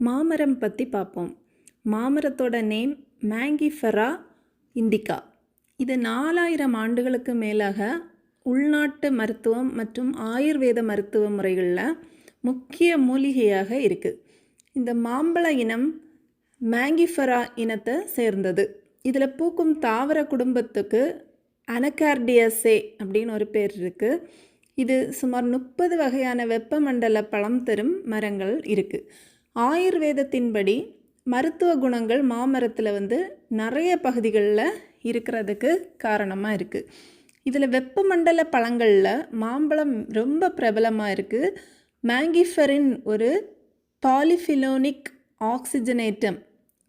மாமரம் பற்றி பார்ப்போம் மாமரத்தோட நேம் மேங்கிஃபெரா இண்டிகா இது நாலாயிரம் ஆண்டுகளுக்கு மேலாக உள்நாட்டு மருத்துவம் மற்றும் ஆயுர்வேத மருத்துவ முறைகளில் முக்கிய மூலிகையாக இருக்குது இந்த மாம்பழ இனம் மேங்கிஃபெரா இனத்தை சேர்ந்தது. இதில் பூக்கும் தாவர குடும்பத்துக்கு அனகார்டியசே அப்படின்னு ஒரு பேர் இருக்குது இது சுமார் முப்பது வகையான வெப்பமண்டல பழம் தரும் மரங்கள் இருக்குது ஆயுர்வேதத்தின்படி மருத்துவ குணங்கள் மாமரத்தில் வந்து நிறைய பகுதிகளில் இருக்கிறதுக்கு காரணமாக இருக்குது இதில் வெப்பமண்டல பழங்களில் மாம்பழம் ரொம்ப பிரபலமாக இருக்குது மேங்கிஃபரின் ஒரு பாலிஃபிலோனிக் ஆக்சிஜனேட்டம்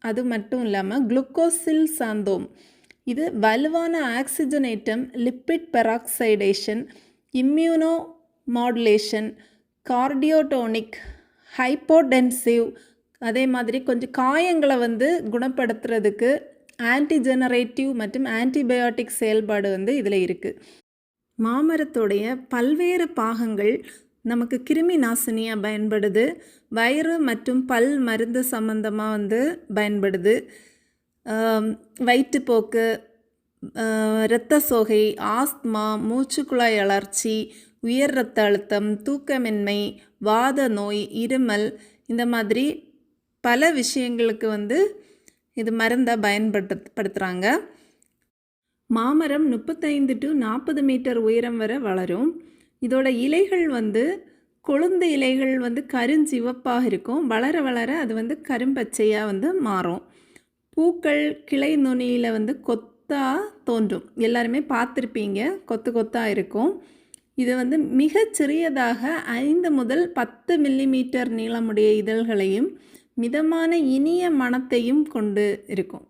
அது மட்டும் இல்லாமல் குளுக்கோசில் சாந்தோம். இது வலுவான ஆக்சிஜனேட்டம் lipid peroxidation immuno modulation cardiotonic hypotensive அதே மாதிரி கொஞ்சம் காயங்களை வந்து குணப்படுத்துறதுக்கு ஆன்டிஜெனரேட்டிவ் மற்றும் ஆன்டிபயோட்டிக் செயல்பாடு வந்து இதில் இருக்குது மாமரத்துடைய பல்வேறு பாகங்கள் நமக்கு கிருமி நாசினியாக பயன்படுது. வயிறு மற்றும் பல் மருந்து சம்மந்தமாக வந்து பயன்படுது. வயிற்றுப்போக்கு இரத்த சோகை ஆஸ்துமா மூச்சுக்குழாய் அழற்சி உயர் இரத்த அழுத்தம் தூக்கமின்மை வாத நோய் இருமல் இந்த மாதிரி பல விஷயங்களுக்கு வந்து இது மருந்தாக பயன்படுத்தப்படுத்துகிறாங்க மாமரம் முப்பத்தைந்து டு நாற்பது மீட்டர் உயரம் வரை வளரும். இதோட இலைகள் வந்து கொழுந்து இலைகள் வந்து கருஞ்சிவப்பாக இருக்கும். வளர வளர அது வந்து கரும்பச்சையாக வந்து மாறும். பூக்கள் கிளை நுனியில் வந்து கொத்தாக தோன்றும். எல்லாருமே பார்த்துருப்பீங்க. கொத்து கொத்தாக இருக்கும். இது வந்து மிகச் சிறியதாக ஐந்து முதல் பத்து மில்லிமீட்டர் நீளமுடைய இதழ்களையும் மிதமான இனிய மனத்தையும் கொண்டு இருக்கும்.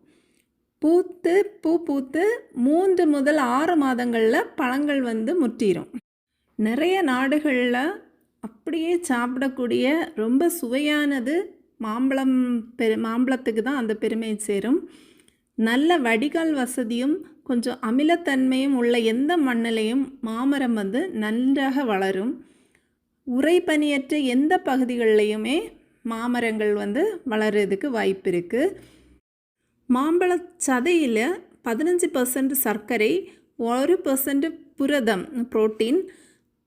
பூத்து பூ பூத்து மூன்று முதல் ஆறு மாதங்களில் பழங்கள் வந்து முற்றிடும் நிறைய நாடுகளில் அப்படியே சாப்பிடக்கூடிய ரொம்ப சுவையானது மாம்பழம் பெரு மாம்பழத்துக்கு தான் அந்த பெருமை சேரும். நல்ல வடிகால் வசதியும் கொஞ்சம் அமிலத்தன்மையும் உள்ள எந்த மண்ணிலையும் மாமரம் வந்து நன்றாக வளரும். உரைப்பனியற்ற எந்த பகுதிகளிலையுமே மாமரங்கள் வந்து வளர்கிறதுக்கு வாய்ப்பு இருக்குது மாம்பழ சதையில் பதினஞ்சு பர்சன்ட் சர்க்கரை ஒரு பர்சன்ட் புரதம் புரோட்டீன்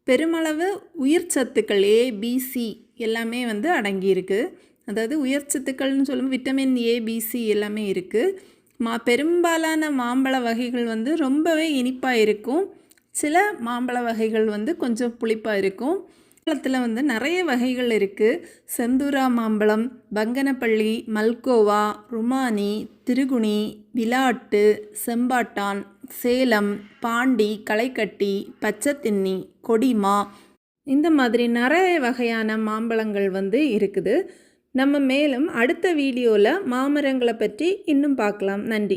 பெருமளவு உயிர் சத்துக்கள் ஏ பிசி எல்லாமே வந்து அடங்கியிருக்கு. அதாவது உயர் சத்துக்கள்னு சொல்லும்போது விட்டமின் ஏ பிசி எல்லாமே இருக்குது மா பெரும்பாலான மாம்பழ வகைகள் வந்து ரொம்பவே இனிப்பாக இருக்கும். சில மாம்பழ வகைகள் வந்து கொஞ்சம் புளிப்பாக இருக்கும். மாம்பழத்தில் வந்து நிறைய வகைகள் இருக்குது செந்தூரா மாம்பழம் பங்கனப்பள்ளி மல்கோவா ருமானி திருகுணி விளாட்டு செம்பாட்டான் சேலம் பாண்டி களைக்கட்டி பச்சைத்தின்னி கொடிமா. இந்த மாதிரி நிறைய வகையான மாம்பழங்கள் வந்து இருக்குது. நம்ம மேலும் அடுத்த வீடியோவில் மாமரங்களை பற்றி இன்னும் பார்க்கலாம். நன்றி.